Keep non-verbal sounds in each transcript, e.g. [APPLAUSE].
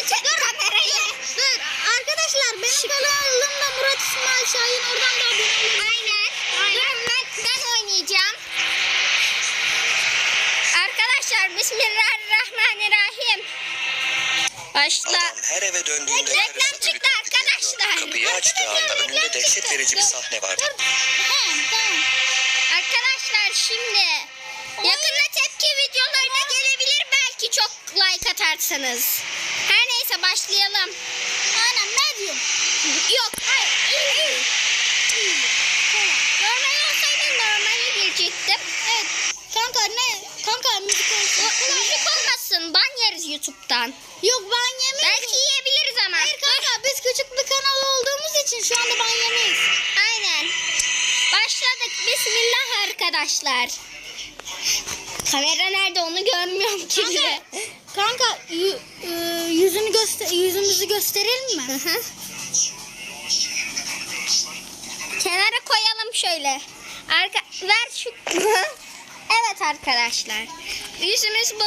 Dur kamerayı. Dur. Arkadaşlar benim kanalımda Murat İsmail Şahin oradan da abone olun. Aynen. Aynen. Ben, ben oynayacağım. Arkadaşlar Bismillahirrahmanirrahim. Başla. Adam her eve döndüğünde Reklam çıktı arkadaşlar. Kapıyı açtığı anda önünde dehşet verici bir sahne var. Dur. Tamam, tamam. Arkadaşlar şimdi yakında tepki videolarına gelebilir belki çok like atarsanız. Başlayalım. Aynen ne diyorum? Yok hayır. iyi. Normal olsaydı normale girecektim. Evet. Kanka ne? Kanka müzik olsun. müzik olmasın. Ban yeriz YouTube'dan. Yok ban yemeyiz. Belki yiyebiliriz ama. Hayır kanka biz küçük bir kanal olduğumuz için şu anda ban yemeyiz. Aynen. Başladık. Bismillah arkadaşlar. Kamera nerede onu görmüyorum ki. Kanka yü- e, yüzünü göster yüzümüzü gösterelim mi? Hı hı. Kenara koyalım şöyle. Arka ver şu. [LAUGHS] evet arkadaşlar. Yüzümüz bu.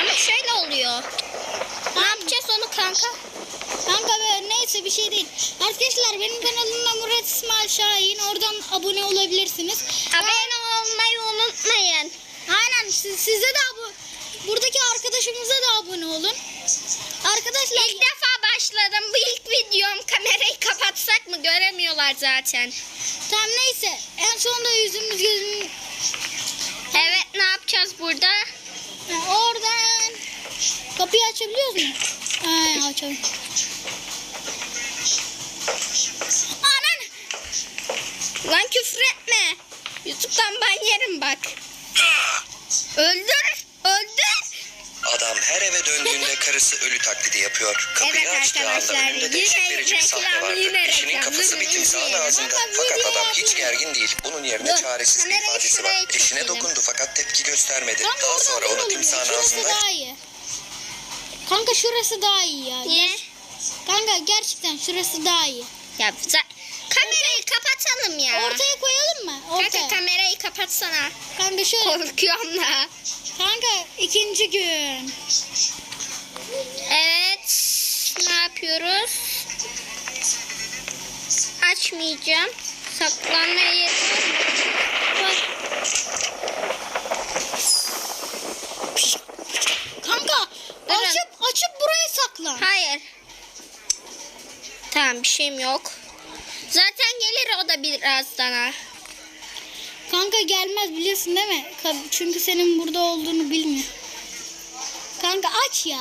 Ama şöyle oluyor. Ne yapacağız onu kanka? Kanka be, neyse bir şey değil. Arkadaşlar benim kanalımda Murat İsmail Şahin. Oradan abone olabilirsiniz. Abone olmayı unutmayın. Aynen siz, size de abone Buradaki arkadaşımıza da abone olun. Arkadaşlar İlk defa başladım. Bu ilk videom. Kamerayı kapatsak mı? Göremiyorlar zaten. tam neyse en sonunda yüzümüz gözümüz Evet ne yapacağız burada? Ha, oradan kapıyı açabiliyoruz mu? Ha, açalım. Anan! Lan küfür etme. Youtube'dan ben yerim bak. Öldür. Öldür. Adam her eve döndüğünde karısı ölü taklidi yapıyor. Kapıyı Evet açtığı anda arkadaşlar, önünde yine dehşet verici bir sahne reklam, vardı. yine Eşinin reklam. kafası bir timsahın izleyelim. ağzında. Kanka, Fakat video adam hiç gergin değil. Bunun yerine Dur, çaresiz bir kamerayı ifadesi şuraya var. Eşine çekelim. dokundu fakat tepki göstermedi. Kanka Daha oradan sonra onu olur. timsahın Şurası ağzında daha iyi. Kanka şurası daha iyi ya. Niye? Kanka gerçekten şurası daha iyi. Ya za- kamerayı kapatalım ya. Ortaya koyalım mı? Kanka Ortaya. kamerayı kapatsana. Kanka şöyle. Korkuyorum da. Kanka ikinci gün. Evet. Ne yapıyoruz? Açmayacağım. Saklanma yeri. Kanka Durun. açıp açıp buraya saklan. Hayır. Tamam bir şeyim yok. Zaten gelir o da birazdan ha. Kanka gelmez biliyorsun değil mi? Çünkü senin burada olduğunu bilmiyor. Kanka aç ya.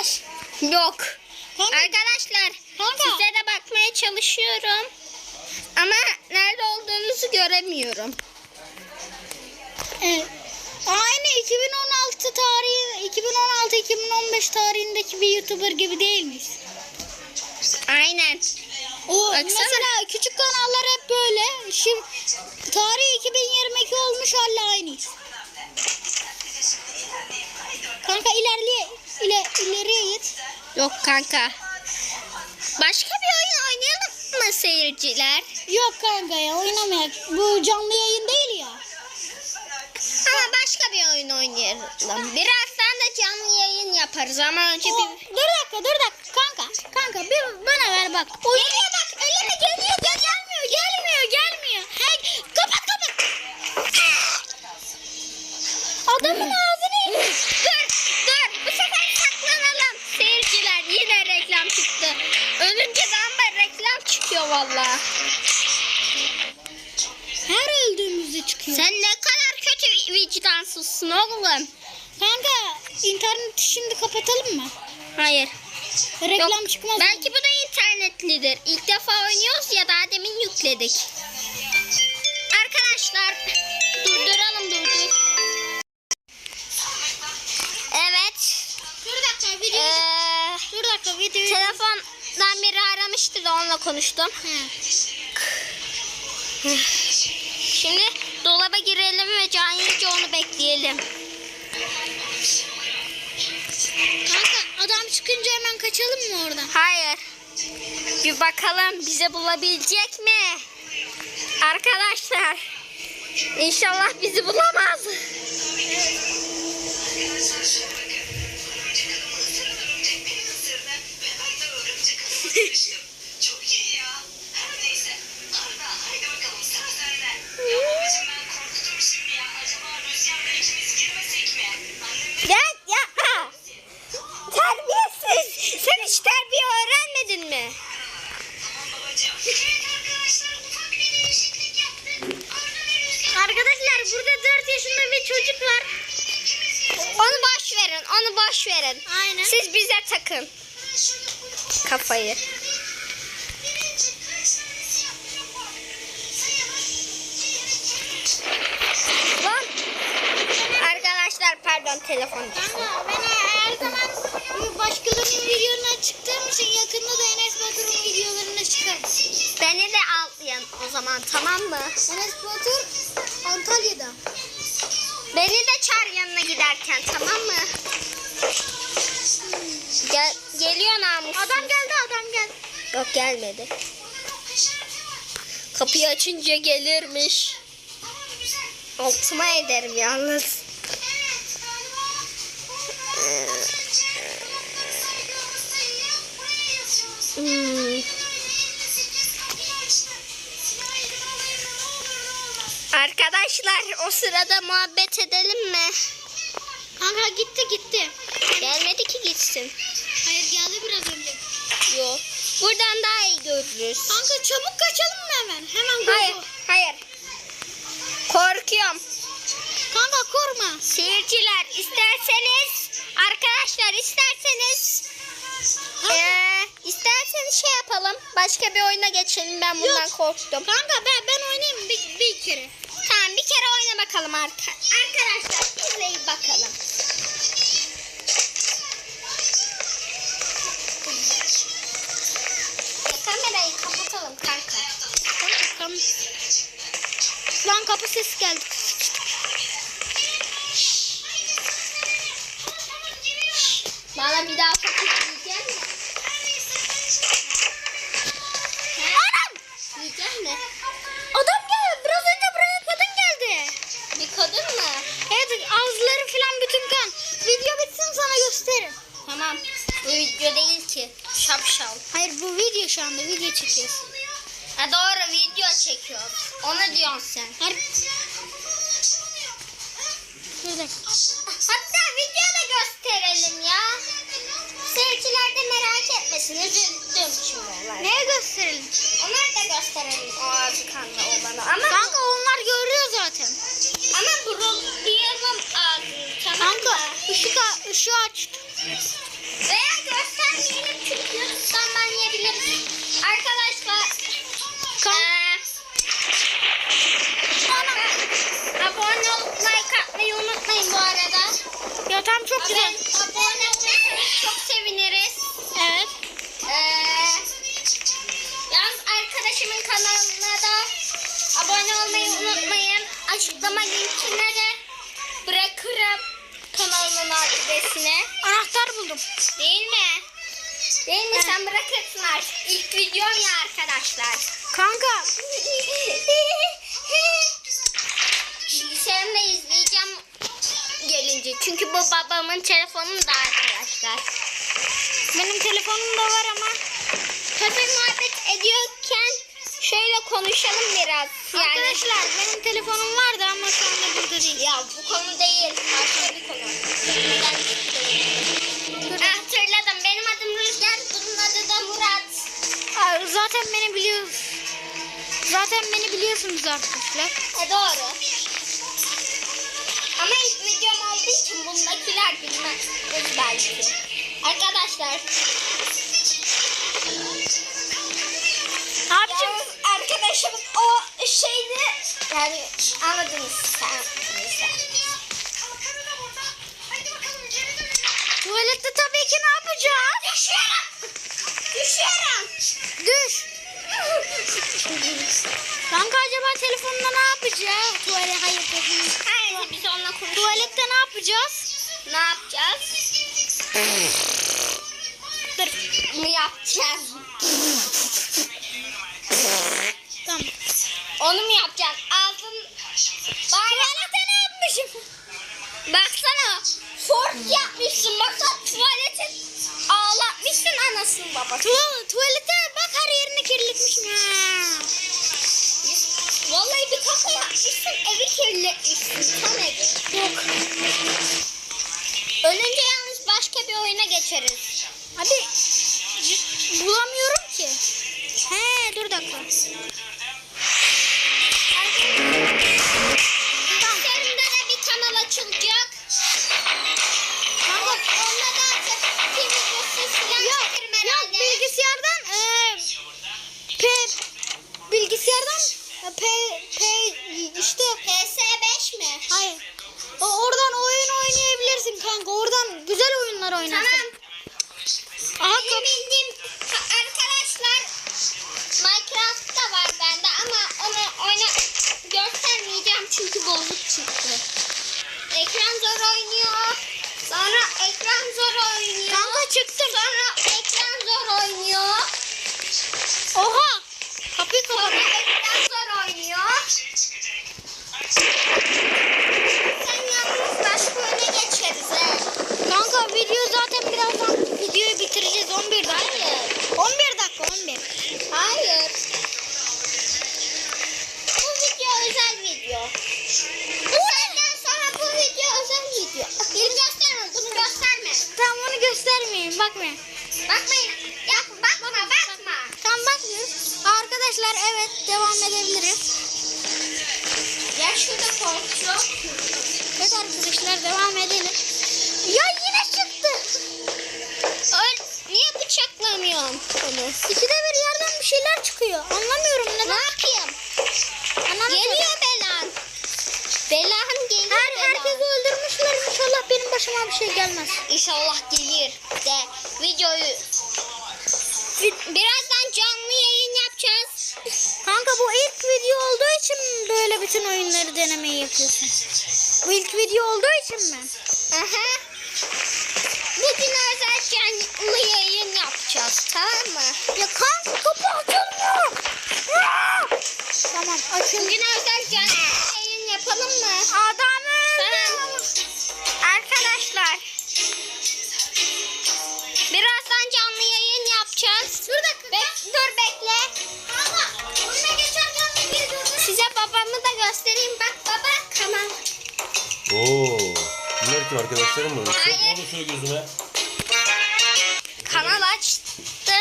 Aç. Yok. Kanka, Arkadaşlar Kanka. size de bakmaya çalışıyorum. Ama nerede olduğunuzu göremiyorum. evet. Aynı 2016 tarihi 2016-2015 tarihindeki bir YouTuber gibi değil miyiz? Aynen. O Baksana. mesela küçük kanallar hep böyle. Şimdi tarih 2022 olmuş hala aynıyız. Kanka ilerleye ile, ileriye git. Yok kanka. Başka bir oyun oynayalım mı seyirciler? Yok kanka ya oynamayak. Bu canlı yayın değil ya. Ama başka bir oyun oynayalım. Birazdan da canlı yaparız ama önce O, bir... dur dakika dur dakika kanka. Kanka bir bana ver bak. Oyun... Geliyor bak öyle mi geliyor? Gel, gelmiyor gelmiyor gelmiyor. Hey, kapat kapat. Adamın ağzını Dur dur bu sefer saklanalım. Seyirciler yine reklam çıktı. Ölünce de reklam çıkıyor valla. her öldüğümüzde çıkıyor. Sen ne kadar kötü vicdansızsın oğlum. Kanka interneti şimdi kapatalım mı? Hayır. Reklam Yok, çıkmaz. Belki bu da internetlidir. İlk defa oynuyoruz ya daha demin yükledik. Arkadaşlar durduralım durdur. Evet. Dur dakika video. Ee, dur dakika video. telefondan biri aramıştı da onunla konuştum. Şimdi dolaba girelim ve can yiyince onu bekleyelim. Kanka adam çıkınca hemen kaçalım mı oradan? Hayır. Bir bakalım bize bulabilecek mi? Arkadaşlar. İnşallah bizi bulamaz. Boş verin. Aynen. Siz bize takın. Kafayı. Lan. Arkadaşlar pardon telefon. Kanka ben her zaman başkalarının videolarına çıktığım için yakında da Enes Batur'un videolarına çıkarım. Beni de alın o zaman tamam mı? Enes Batur Antalya'da. Beni de çağır yanına giderken tamam mı? Gel, geliyor namus. Adam geldi adam geldi. Yok gelmedi. Kapıyı açınca gelirmiş. Altıma ederim yalnız. Hmm. Arkadaşlar o sırada muhabbet edelim mi? Kanka gitti gitti. Gelmedi ki gitsin. Hayır geldi biraz önce. Yok. Buradan daha iyi görürüz. Kanka çabuk kaçalım mı hemen? Hemen Hayır, go. hayır. Korkuyorum. Kanka korkma. Seyirciler isterseniz, arkadaşlar isterseniz, eee isterseniz şey yapalım. Başka bir oyuna geçelim. Ben bundan Yok. korktum. Kanka ben ben oynayayım bir, bir kere. Tamam bir kere oyna bakalım arka. Arkadaşlar izleyin bakalım. Sesi geldi. Bana bir daha fakir yiyecek mi? Anam! Yiyecek mi? Adam geldi. Biraz önce buraya kadın geldi. Bir kadın mı? Evet ağızları falan bütün kan. Video bitsin sana gösteririm. Tamam. Bu video değil ki. Şapşal. Hayır bu video şu anda video çekiyoruz. Ha doğru video çekiyoruz. Onu diyorsun sen. Dakika. Hatta video da gösterelim ya. Seyirciler de merak etmesin. Üzüldüm şimdi onlar. Neye gösterelim? Onları da gösterelim o ağzı kanka o bana. Ama, Kanka onlar görüyor zaten. ama burulayalım ağzını tamam Kanka mı? ışık ışığı aç. Veya göstermeyelim çünkü YouTube'dan banlayabiliriz. Abone like atmayı unutmayın bu arada. Ya tam çok güzel. Abone, olursanız çok seviniriz. Evet. Yalnız arkadaşımın kanalına da abone olmayı unutmayın. Açıklama linkine de bırakırım kanalımın adresine. Anahtar buldum. Değil mi? Değil mi? Sen bırakırsın artık. İlk videom ya arkadaşlar. Kanka Bilgisayarımda izleyeceğim gelince. Çünkü bu babamın telefonu da arkadaşlar. benim telefonum da var ama. Kafe muhabbet ediyorken şöyle konuşalım biraz. Yani, Arkadaşlar benim telefonum vardı ama şu anda burada değil. Ya bu konu değil. Başka bir konu. Konu? Ah, Hatırladım. Benim adım Rüzgar. Bunun adı da Murat. Aa, zaten beni biliyoruz. Zaten beni biliyorsunuz arkadaşlar. E doğru. Ama ilk videom olduğu için bundakiler bilmez belki. Arkadaşlar. Yapacağım? Yalnız arkadaşımın o şeyini yani anladınız sen. yapacağız? Ne yapacağız? Dur. Mı yapacağız? Tamam. Onu mu yapacaksın? Ağzın... Tuvalete ne yapmışım? Baksana. Fort yapmışsın. Baksana tuvaletin ağlatmışsın anasını babasını. Tuval tuvalete bak her yerini kirletmişim. Ha. Vallahi bir kaka yapmışsın. Evi kirletmişsin. Tam evi. Yok. Ölünce yalnız başka bir oyuna geçeriz. Hadi. Bulamıyorum ki. He dur dakika. Kanka. Oradan güzel oyunlar oynarsın. Tamam. Aha Benim bildiğim ka- arkadaşlar Minecraft da var bende ama onu oyna göstermeyeceğim çünkü bozuk çıktı. Ekran zor oynuyor. Sonra ekran zor oynuyor. Kanka çıktım. Sonra ekran zor oynuyor. Oha. Kapıyı Sonra kapat. ekran zor oynuyor. Sen yalnız başka oyuna geçeriz he. Kanka video zaten birazdan videoyu bitireceğiz 11 dakika. Hayır. 11 dakika 11. Hayır. Bu video özel video. Bu senden sonra bu video özel video. Bunu gösterme, bunu gösterme. Tamam onu göstermeyeyim bakmayın. Ya bakma, bakma. Tamam bakmıyoruz. Arkadaşlar evet devam edebiliriz. Ya şurada korkuyor. Evet arkadaşlar devam edelim. Ya yine çıktı. Öl, niye bıçaklamıyorsun onu? İkide bir yerden bir şeyler çıkıyor. Anlamıyorum Ne neden. yapayım? Anlamıyorum. Geliyor belan. Belan başıma bir şey gelmez. İnşallah gelir de videoyu birazdan canlı yayın yapacağız. Kanka bu ilk video olduğu için böyle bütün oyunları denemeyi yapıyorsun? Bu ilk video olduğu için mi? Aha. Bugün özel canlı yayın yapacağız tamam mı? Ya kanka kapı açılmıyor. Tamam açın. Bugün özel canlı yayın yapalım mı? Adamı yapacağız. Dur dakika. dur bekle. Ama önüne geçerken bir dur. Size babamı da göstereyim. Bak baba kanal. Oo. Bunlar kim arkadaşlarım mı? Hayır. Çok oldu şöyle gözüme. Kanal açtı.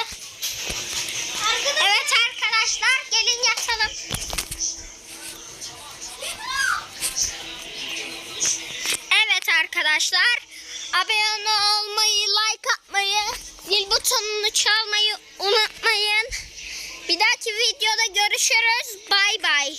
Evet arkadaşlar gelin yatalım. Evet arkadaşlar abone olmayı, butonunu çalmayı unutmayın. Bir dahaki videoda görüşürüz. Bay bay.